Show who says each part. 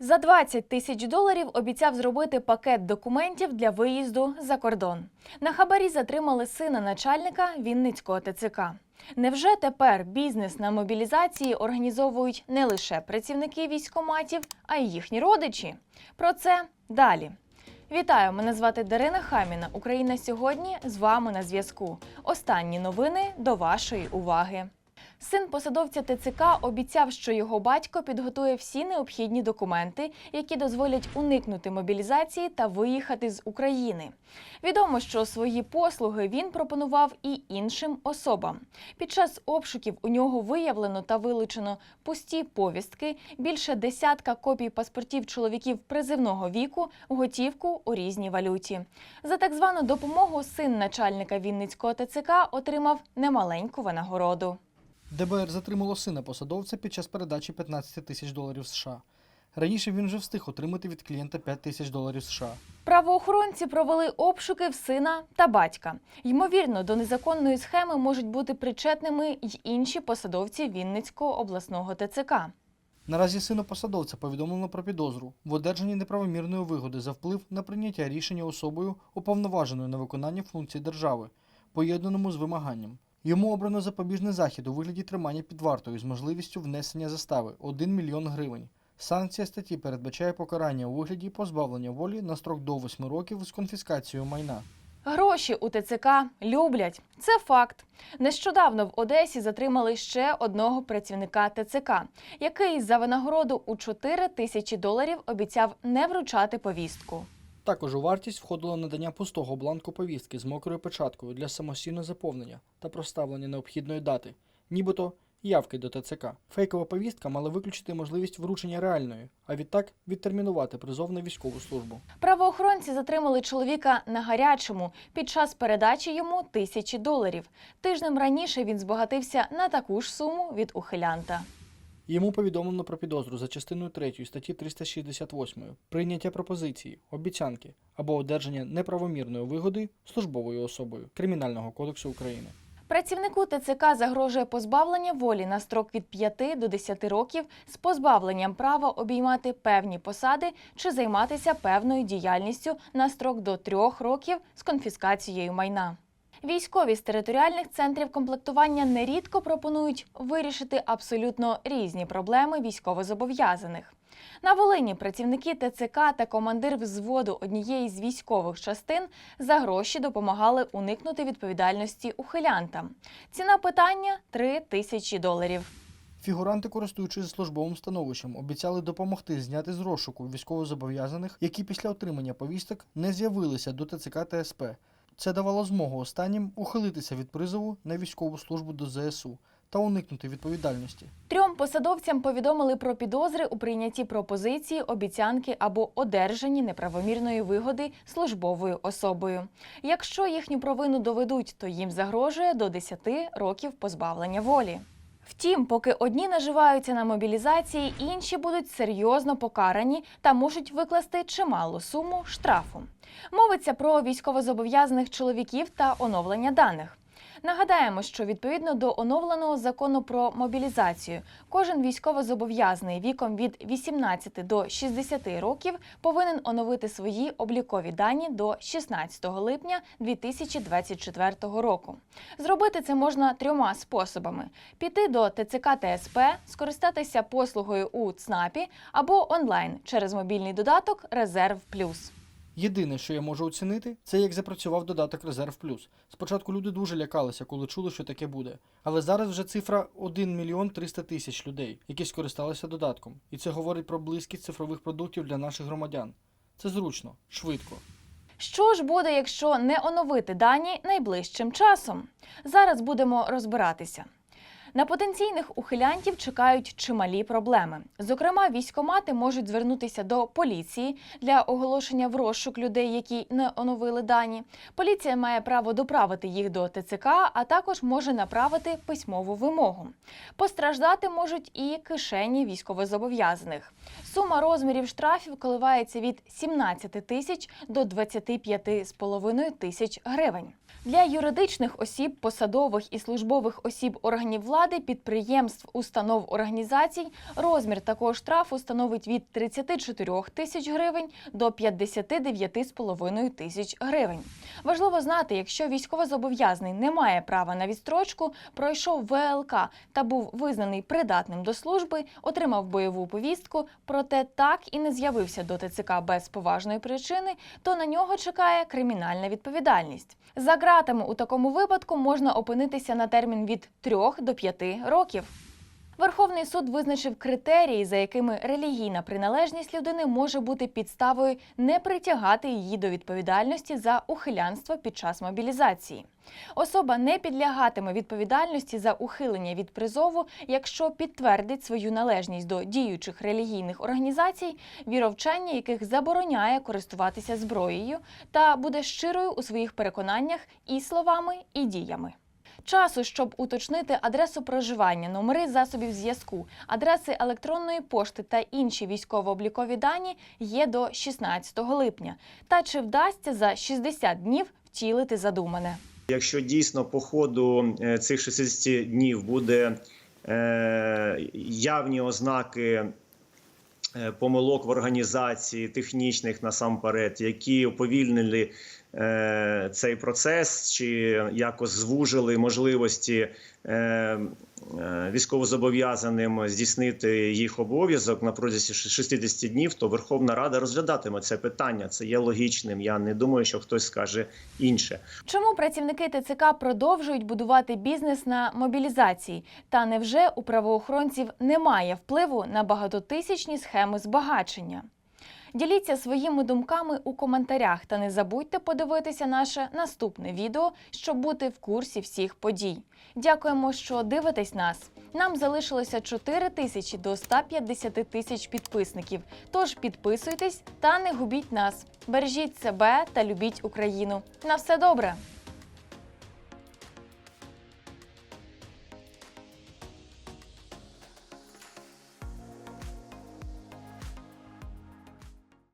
Speaker 1: За 20 тисяч доларів обіцяв зробити пакет документів для виїзду за кордон. На хабарі затримали сина начальника Вінницького ТЦК. Невже тепер бізнес на мобілізації організовують не лише працівники військоматів, а й їхні родичі? Про це далі. Вітаю! Мене звати Дарина Хаміна. Україна сьогодні з вами на зв'язку. Останні новини до вашої уваги. Син посадовця ТЦК обіцяв, що його батько підготує всі необхідні документи, які дозволять уникнути мобілізації та виїхати з України. Відомо, що свої послуги він пропонував і іншим особам. Під час обшуків у нього виявлено та вилучено пусті повістки, більше десятка копій паспортів чоловіків призивного віку, готівку у різній валюті. За так звану допомогу син начальника Вінницького ТЦК отримав немаленьку винагороду.
Speaker 2: ДБР затримало сина посадовця під час передачі 15 тисяч доларів США. Раніше він вже встиг отримати від клієнта 5 тисяч доларів США.
Speaker 1: Правоохоронці провели обшуки в сина та батька. Ймовірно, до незаконної схеми можуть бути причетними й інші посадовці Вінницького обласного ТЦК.
Speaker 2: Наразі сину посадовця повідомлено про підозру в одержанні неправомірної вигоди за вплив на прийняття рішення особою, уповноваженою на виконання функцій держави, поєднаному з вимаганням. Йому обрано запобіжний захід у вигляді тримання під вартою з можливістю внесення застави 1 мільйон гривень. Санкція статті передбачає покарання у вигляді позбавлення волі на строк до 8 років з конфіскацією майна.
Speaker 1: Гроші у ТЦК люблять. Це факт. Нещодавно в Одесі затримали ще одного працівника ТЦК, який за винагороду у 4 тисячі доларів обіцяв не вручати повістку.
Speaker 2: Також у вартість входило надання пустого бланку повістки з мокрою печаткою для самостійного заповнення та проставлення необхідної дати, нібито явки до ТЦК. Фейкова повістка мала виключити можливість вручення реальної, а відтак відтермінувати призов на військову службу.
Speaker 1: Правоохоронці затримали чоловіка на гарячому під час передачі йому тисячі доларів. Тижнем раніше він збагатився на таку ж суму від ухилянта.
Speaker 2: Йому повідомлено про підозру за частиною 3 статті 368 прийняття пропозиції, обіцянки або одержання неправомірної вигоди службовою особою Кримінального кодексу України.
Speaker 1: Працівнику ТЦК загрожує позбавлення волі на строк від 5 до 10 років з позбавленням права обіймати певні посади чи займатися певною діяльністю на строк до 3 років з конфіскацією майна. Військові з територіальних центрів комплектування нерідко пропонують вирішити абсолютно різні проблеми військовозобов'язаних. На Волині працівники ТЦК та командир взводу однієї з військових частин за гроші допомагали уникнути відповідальності ухилянтам. Ціна питання 3 тисячі доларів.
Speaker 2: Фігуранти, користуючись службовим становищем, обіцяли допомогти зняти з розшуку військовозобов'язаних, які після отримання повісток не з'явилися до ТЦК та СП. Це давало змогу останнім ухилитися від призову на військову службу до ЗСУ та уникнути відповідальності.
Speaker 1: Трьом посадовцям повідомили про підозри у прийнятті пропозиції, обіцянки або одержанні неправомірної вигоди службовою особою. Якщо їхню провину доведуть, то їм загрожує до 10 років позбавлення волі. Втім, поки одні наживаються на мобілізації, інші будуть серйозно покарані та можуть викласти чималу суму штрафу. Мовиться про військовозобов'язаних чоловіків та оновлення даних. Нагадаємо, що відповідно до оновленого закону про мобілізацію, кожен військовозобов'язаний віком від 18 до 60 років повинен оновити свої облікові дані до 16 липня 2024 року. Зробити це можна трьома способами: піти до ТЦК ТСП, скористатися послугою у ЦНАПі або онлайн через мобільний додаток Резерв Плюс.
Speaker 2: Єдине, що я можу оцінити, це як запрацював додаток Резерв Плюс. Спочатку люди дуже лякалися, коли чули, що таке буде. Але зараз вже цифра 1 мільйон 300 тисяч людей, які скористалися додатком. І це говорить про близькість цифрових продуктів для наших громадян. Це зручно, швидко.
Speaker 1: Що ж буде, якщо не оновити дані найближчим часом? Зараз будемо розбиратися. На потенційних ухилянтів чекають чималі проблеми. Зокрема, військомати можуть звернутися до поліції для оголошення в розшук людей, які не оновили дані. Поліція має право доправити їх до ТЦК, а також може направити письмову вимогу. Постраждати можуть і кишені військовозобов'язаних. Сума розмірів штрафів коливається від 17 тисяч до 25,5 тисяч гривень. Для юридичних осіб, посадових і службових осіб органів влади, підприємств, установ організацій розмір такого штрафу становить від 34 тисяч гривень до 59,5 тисяч гривень. Важливо знати, якщо військовозобов'язаний не має права на відстрочку, пройшов ВЛК та був визнаний придатним до служби, отримав бойову повістку, проте так і не з'явився до ТЦК без поважної причини, то на нього чекає кримінальна відповідальність. За ґратами у такому випадку можна опинитися на термін від 3 до 5 років. Верховний суд визначив критерії, за якими релігійна приналежність людини може бути підставою не притягати її до відповідальності за ухилянство під час мобілізації. Особа не підлягатиме відповідальності за ухилення від призову, якщо підтвердить свою належність до діючих релігійних організацій, віровчання яких забороняє користуватися зброєю, та буде щирою у своїх переконаннях і словами, і діями. Часу, щоб уточнити адресу проживання, номери засобів зв'язку, адреси електронної пошти та інші військово-облікові дані є до 16 липня. Та чи вдасться за 60 днів втілити задумане?
Speaker 3: Якщо дійсно по ходу е, цих 60 днів буде е, явні ознаки е, помилок в організації, технічних насамперед, які уповільнили е, цей процес, чи якось звужили можливості е, е, військовозобов'язаним здійснити їх обов'язок на протязі 60 днів, то Верховна Рада розглядатиме це питання. Це є логічним. Я не думаю, що хтось скаже інше.
Speaker 1: Чому працівники ТЦК продовжують будувати бізнес на мобілізації? Та невже у правоохоронців немає впливу на багатотисячні схеми збагачення? Діліться своїми думками у коментарях та не забудьте подивитися наше наступне відео, щоб бути в курсі всіх подій. Дякуємо, що дивитесь нас. Нам залишилося 4 тисячі до 150 тисяч підписників. Тож підписуйтесь та не губіть нас. Бережіть себе та любіть Україну. На все добре!